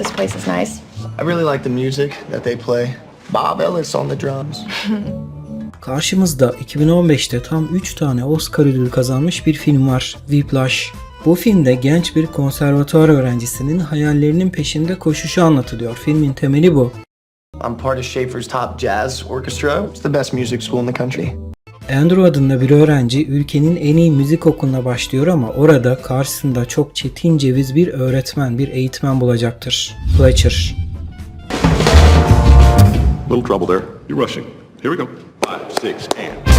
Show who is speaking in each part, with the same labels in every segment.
Speaker 1: This place is nice.
Speaker 2: I really like the music that they play. Bob Ellis on the drums.
Speaker 3: Karşımızda 2015'te tam 3 tane Oscar ödülü kazanmış bir film var. Whiplash. Bu filmde genç bir konservatuar öğrencisinin hayallerinin peşinde koşuşu anlatılıyor. Filmin temeli bu.
Speaker 2: I'm part of Schaefer's top jazz orchestra. It's the best music school in the country.
Speaker 3: Andrew adında bir öğrenci ülkenin en iyi müzik okuluna başlıyor ama orada karşısında çok çetin ceviz bir öğretmen, bir eğitmen bulacaktır. Fletcher.
Speaker 4: Little trouble there. You're rushing. Here we go. Five, six, and.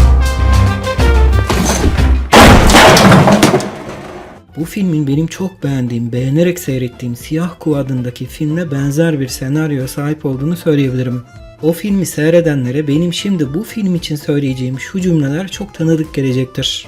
Speaker 3: Bu filmin benim çok beğendiğim, beğenerek seyrettiğim Siyah Kuğu adındaki filmle benzer bir senaryoya sahip olduğunu söyleyebilirim. O filmi seyredenlere benim şimdi bu film için söyleyeceğim şu cümleler çok tanıdık gelecektir.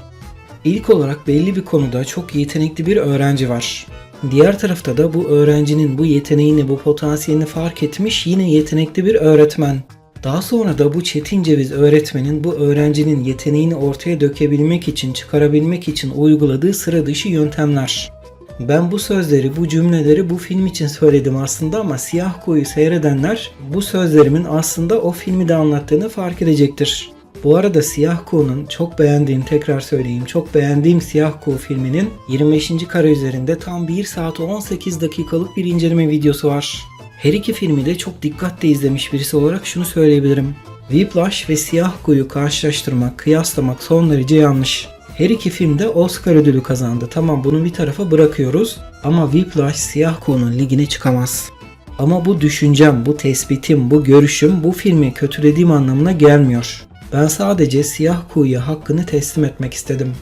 Speaker 3: İlk olarak belli bir konuda çok yetenekli bir öğrenci var. Diğer tarafta da bu öğrencinin bu yeteneğini, bu potansiyelini fark etmiş yine yetenekli bir öğretmen. Daha sonra da bu çetin ceviz öğretmenin bu öğrencinin yeteneğini ortaya dökebilmek için, çıkarabilmek için uyguladığı sıra dışı yöntemler. Ben bu sözleri, bu cümleleri bu film için söyledim aslında ama Siyah Kuğu'yu seyredenler bu sözlerimin aslında o filmi de anlattığını fark edecektir. Bu arada Siyah Kuğu'nun çok beğendiğim, tekrar söyleyeyim, çok beğendiğim Siyah Kuğu filminin 25. kare üzerinde tam 1 saat 18 dakikalık bir inceleme videosu var. Her iki filmi de çok dikkatle izlemiş birisi olarak şunu söyleyebilirim. Whiplash ve Siyah Kuğu'yu karşılaştırmak, kıyaslamak son derece yanlış. Her iki film de Oscar ödülü kazandı. Tamam bunu bir tarafa bırakıyoruz ama Whiplash Siyah Kuğu'nun ligine çıkamaz. Ama bu düşüncem, bu tespitim, bu görüşüm bu filmi kötülediğim anlamına gelmiyor. Ben sadece Siyah Kuğu'ya hakkını teslim etmek istedim.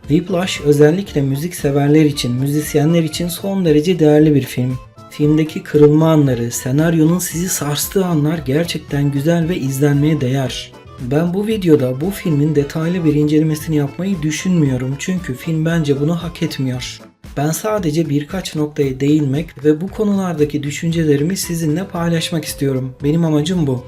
Speaker 3: Whiplash özellikle müzik severler için, müzisyenler için son derece değerli bir film. Filmdeki kırılma anları, senaryonun sizi sarstığı anlar gerçekten güzel ve izlenmeye değer. Ben bu videoda bu filmin detaylı bir incelemesini yapmayı düşünmüyorum çünkü film bence bunu hak etmiyor. Ben sadece birkaç noktaya değinmek ve bu konulardaki düşüncelerimi sizinle paylaşmak istiyorum. Benim amacım bu.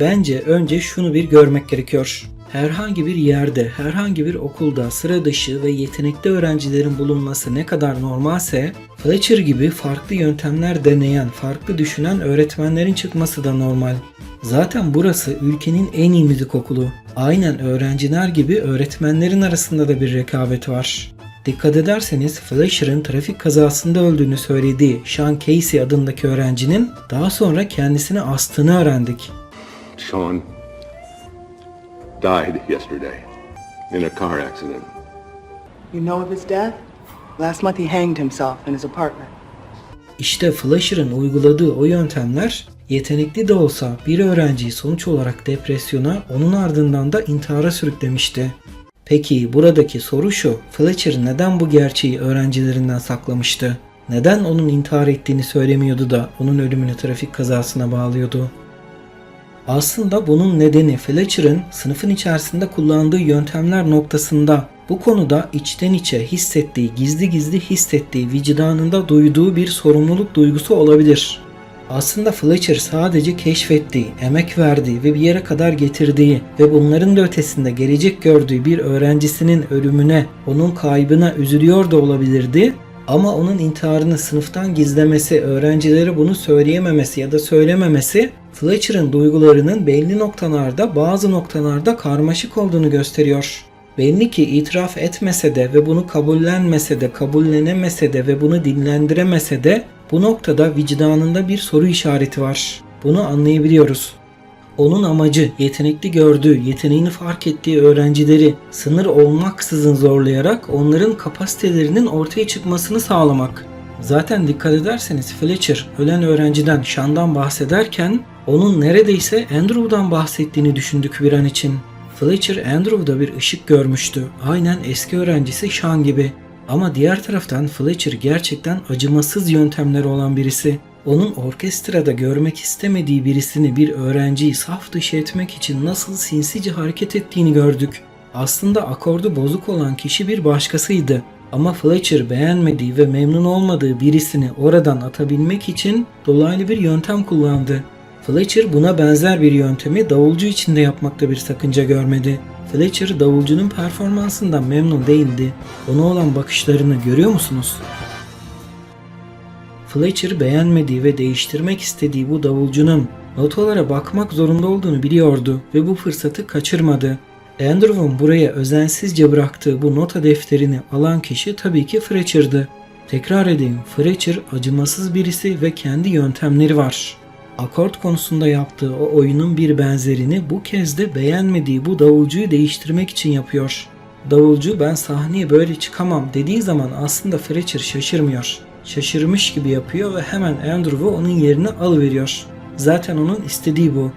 Speaker 3: Bence önce şunu bir görmek gerekiyor. Herhangi bir yerde, herhangi bir okulda sıra dışı ve yetenekli öğrencilerin bulunması ne kadar normalse, Fletcher gibi farklı yöntemler deneyen, farklı düşünen öğretmenlerin çıkması da normal. Zaten burası ülkenin en iyi müzik okulu. Aynen öğrenciler gibi öğretmenlerin arasında da bir rekabet var. Dikkat ederseniz Fletcher'ın trafik kazasında öldüğünü söylediği Sean Casey adındaki öğrencinin daha sonra kendisini astığını öğrendik.
Speaker 4: Sean died yesterday in a car accident.
Speaker 5: You know of his death? Last month he hanged himself in his apartment.
Speaker 3: İşte Fletcher'ın uyguladığı o yöntemler yetenekli de olsa bir öğrenciyi sonuç olarak depresyona, onun ardından da intihara sürüklemişti. Peki buradaki soru şu, Fletcher neden bu gerçeği öğrencilerinden saklamıştı? Neden onun intihar ettiğini söylemiyordu da onun ölümünü trafik kazasına bağlıyordu? Aslında bunun nedeni Fletcher'ın sınıfın içerisinde kullandığı yöntemler noktasında bu konuda içten içe hissettiği, gizli gizli hissettiği, vicdanında duyduğu bir sorumluluk duygusu olabilir. Aslında Fletcher sadece keşfettiği, emek verdiği ve bir yere kadar getirdiği ve bunların da ötesinde gelecek gördüğü bir öğrencisinin ölümüne, onun kaybına üzülüyor da olabilirdi ama onun intiharını sınıftan gizlemesi, öğrencilere bunu söyleyememesi ya da söylememesi Fletcher'ın duygularının belli noktalarda bazı noktalarda karmaşık olduğunu gösteriyor. Belli ki itiraf etmese de ve bunu kabullenmese de, kabullenemese de ve bunu dinlendiremese de bu noktada vicdanında bir soru işareti var. Bunu anlayabiliyoruz. Onun amacı yetenekli gördüğü, yeteneğini fark ettiği öğrencileri sınır olmaksızın zorlayarak onların kapasitelerinin ortaya çıkmasını sağlamak. Zaten dikkat ederseniz Fletcher ölen öğrenciden Sean'dan bahsederken onun neredeyse Andrew'dan bahsettiğini düşündük bir an için. Fletcher Andrew'da bir ışık görmüştü. Aynen eski öğrencisi Sean gibi. Ama diğer taraftan Fletcher gerçekten acımasız yöntemleri olan birisi. Onun orkestrada görmek istemediği birisini bir öğrenciyi saf dışı etmek için nasıl sinsice hareket ettiğini gördük. Aslında akordu bozuk olan kişi bir başkasıydı. Ama Fletcher beğenmediği ve memnun olmadığı birisini oradan atabilmek için dolaylı bir yöntem kullandı. Fletcher buna benzer bir yöntemi davulcu için de yapmakta bir sakınca görmedi. Fletcher davulcunun performansından memnun değildi. Ona olan bakışlarını görüyor musunuz? Fletcher beğenmediği ve değiştirmek istediği bu davulcunun notalara bakmak zorunda olduğunu biliyordu ve bu fırsatı kaçırmadı. Andrew'un buraya özensizce bıraktığı bu nota defterini alan kişi tabii ki Fletcher'dı. Tekrar edeyim, Fletcher acımasız birisi ve kendi yöntemleri var. Akort konusunda yaptığı o oyunun bir benzerini bu kez de beğenmediği bu davulcuyu değiştirmek için yapıyor. Davulcu ben sahneye böyle çıkamam dediği zaman aslında Fletcher şaşırmıyor. Şaşırmış gibi yapıyor ve hemen Andrew'u onun yerine alıveriyor. Zaten onun istediği bu.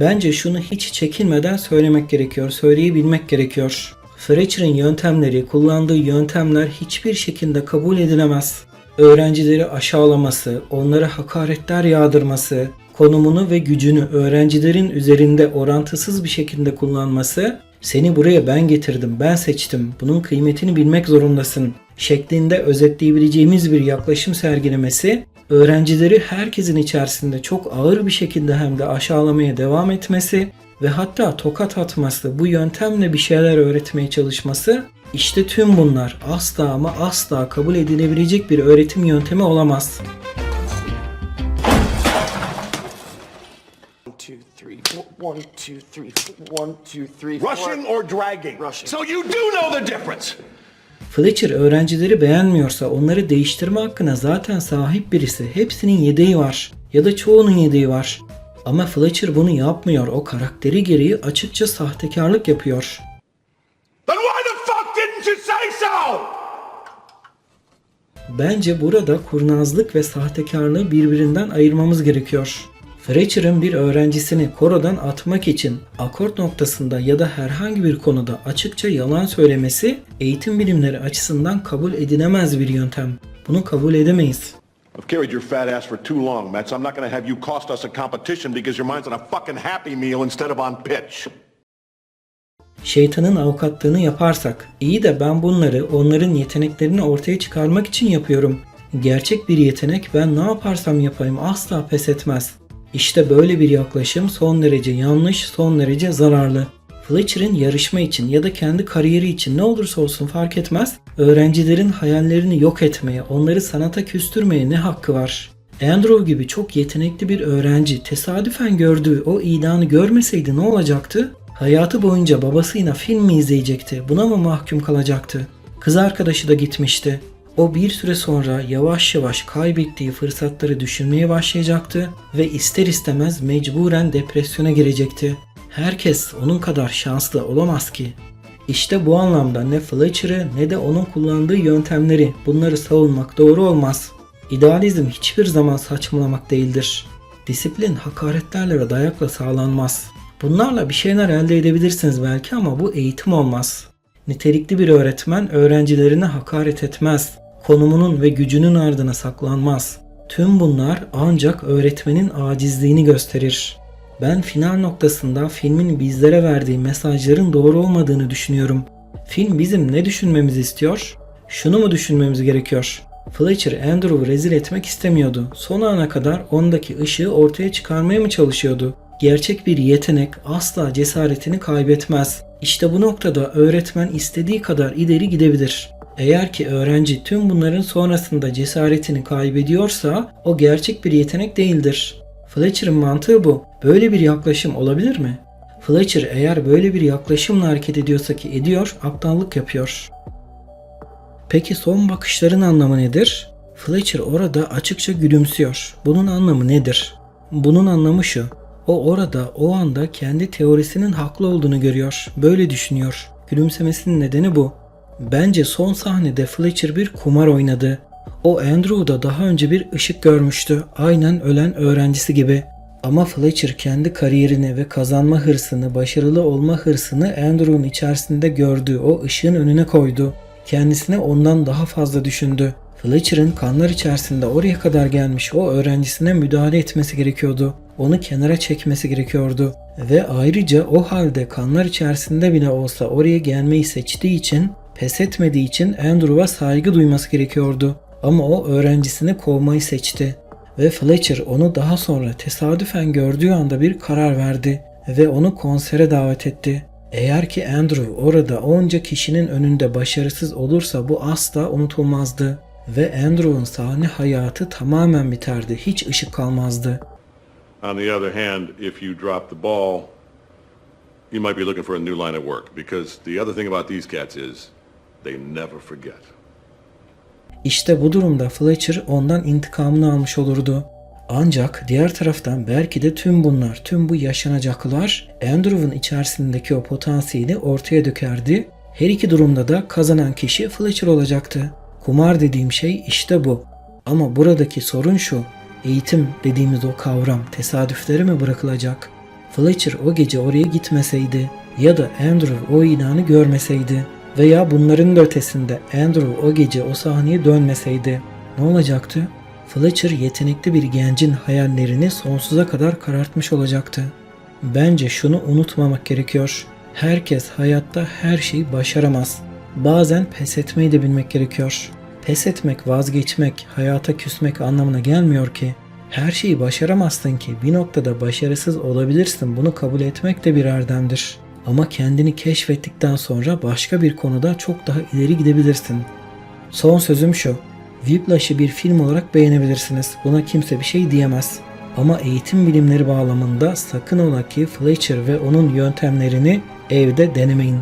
Speaker 3: Bence şunu hiç çekinmeden söylemek gerekiyor, söyleyebilmek gerekiyor. Fletcher'ın yöntemleri, kullandığı yöntemler hiçbir şekilde kabul edilemez. Öğrencileri aşağılaması, onlara hakaretler yağdırması, konumunu ve gücünü öğrencilerin üzerinde orantısız bir şekilde kullanması, seni buraya ben getirdim, ben seçtim, bunun kıymetini bilmek zorundasın şeklinde özetleyebileceğimiz bir yaklaşım sergilemesi, öğrencileri herkesin içerisinde çok ağır bir şekilde hem de aşağılamaya devam etmesi ve hatta tokat atması, bu yöntemle bir şeyler öğretmeye çalışması, işte tüm bunlar asla ama asla kabul edilebilecek bir öğretim yöntemi olamaz.
Speaker 2: One, two, three. One, two, three, four. One, two, three, four.
Speaker 4: Rushing or dragging?
Speaker 2: Rushing.
Speaker 4: So you do know the difference.
Speaker 3: Fletcher öğrencileri beğenmiyorsa onları değiştirme hakkına zaten sahip birisi. Hepsinin yedeği var ya da çoğunun yedeği var. Ama Fletcher bunu yapmıyor. O karakteri gereği açıkça sahtekarlık yapıyor. Bence burada kurnazlık ve sahtekarlığı birbirinden ayırmamız gerekiyor. Fletcher'ın bir öğrencisini korodan atmak için akort noktasında ya da herhangi bir konuda açıkça yalan söylemesi eğitim bilimleri açısından kabul edilemez bir yöntem. Bunu kabul edemeyiz.
Speaker 4: I've carried your fat ass for too long, Mets. I'm not gonna have you cost us a competition because your mind's on a fucking Happy Meal instead of on pitch.
Speaker 3: Şeytanın avukatlığını yaparsak, iyi de ben bunları onların yeteneklerini ortaya çıkarmak için yapıyorum. Gerçek bir yetenek ben ne yaparsam yapayım asla pes etmez. İşte böyle bir yaklaşım son derece yanlış, son derece zararlı. Fletcher'ın yarışma için ya da kendi kariyeri için ne olursa olsun fark etmez, öğrencilerin hayallerini yok etmeye, onları sanata küstürmeye ne hakkı var? Andrew gibi çok yetenekli bir öğrenci tesadüfen gördüğü o ilanı görmeseydi ne olacaktı? Hayatı boyunca babasıyla film mi izleyecekti? Buna mı mahkum kalacaktı? Kız arkadaşı da gitmişti. O bir süre sonra yavaş yavaş kaybettiği fırsatları düşünmeye başlayacaktı ve ister istemez mecburen depresyona girecekti. Herkes onun kadar şanslı olamaz ki. İşte bu anlamda ne Fletcher'ı ne de onun kullandığı yöntemleri bunları savunmak doğru olmaz. İdealizm hiçbir zaman saçmalamak değildir. Disiplin hakaretlerle ve dayakla sağlanmaz. Bunlarla bir şeyler elde edebilirsiniz belki ama bu eğitim olmaz. Nitelikli bir öğretmen öğrencilerine hakaret etmez. Konumunun ve gücünün ardına saklanmaz. Tüm bunlar ancak öğretmenin acizliğini gösterir. Ben final noktasında filmin bizlere verdiği mesajların doğru olmadığını düşünüyorum. Film bizim ne düşünmemizi istiyor? Şunu mu düşünmemiz gerekiyor? Fletcher Andrew'u rezil etmek istemiyordu. Son ana kadar ondaki ışığı ortaya çıkarmaya mı çalışıyordu? Gerçek bir yetenek asla cesaretini kaybetmez. İşte bu noktada öğretmen istediği kadar ileri gidebilir. Eğer ki öğrenci tüm bunların sonrasında cesaretini kaybediyorsa o gerçek bir yetenek değildir. Fletcher'ın mantığı bu. Böyle bir yaklaşım olabilir mi? Fletcher eğer böyle bir yaklaşımla hareket ediyorsa ki ediyor, aptallık yapıyor. Peki son bakışların anlamı nedir? Fletcher orada açıkça gülümsüyor. Bunun anlamı nedir? Bunun anlamı şu. O orada o anda kendi teorisinin haklı olduğunu görüyor. Böyle düşünüyor. Gülümsemesinin nedeni bu. Bence son sahnede Fletcher bir kumar oynadı. O Andrew'da daha önce bir ışık görmüştü. Aynen ölen öğrencisi gibi. Ama Fletcher kendi kariyerini ve kazanma hırsını, başarılı olma hırsını Andrew'un içerisinde gördüğü o ışığın önüne koydu. Kendisine ondan daha fazla düşündü. Fletcher'ın kanlar içerisinde oraya kadar gelmiş o öğrencisine müdahale etmesi gerekiyordu. Onu kenara çekmesi gerekiyordu. Ve ayrıca o halde kanlar içerisinde bile olsa oraya gelmeyi seçtiği için, pes etmediği için Andrew'a saygı duyması gerekiyordu. Ama o öğrencisini kovmayı seçti. Ve Fletcher onu daha sonra tesadüfen gördüğü anda bir karar verdi ve onu konsere davet etti. Eğer ki Andrew orada onca kişinin önünde başarısız olursa bu asla unutulmazdı ve Andrew'un sahne hayatı tamamen biterdi. Hiç ışık kalmazdı.
Speaker 4: On the other hand, if you drop the ball, you might be looking for a new line of work because the other thing about these cats is they never forget.
Speaker 3: İşte bu durumda Fletcher ondan intikamını almış olurdu. Ancak diğer taraftan belki de tüm bunlar, tüm bu yaşanacaklar Andrew'un içerisindeki o potansiyeli ortaya dökerdi. Her iki durumda da kazanan kişi Fletcher olacaktı. Kumar dediğim şey işte bu. Ama buradaki sorun şu. Eğitim dediğimiz o kavram tesadüflere mi bırakılacak? Fletcher o gece oraya gitmeseydi ya da Andrew o ilanı görmeseydi veya bunların da ötesinde Andrew o gece o sahneye dönmeseydi ne olacaktı? Fletcher yetenekli bir gencin hayallerini sonsuza kadar karartmış olacaktı. Bence şunu unutmamak gerekiyor. Herkes hayatta her şeyi başaramaz. Bazen pes etmeyi de bilmek gerekiyor. Pes etmek, vazgeçmek, hayata küsmek anlamına gelmiyor ki. Her şeyi başaramazsın ki bir noktada başarısız olabilirsin. Bunu kabul etmek de bir erdemdir. Ama kendini keşfettikten sonra başka bir konuda çok daha ileri gidebilirsin. Son sözüm şu. Whiplash'ı bir film olarak beğenebilirsiniz. Buna kimse bir şey diyemez. Ama eğitim bilimleri bağlamında sakın ola ki Fletcher ve onun yöntemlerini evde denemeyin.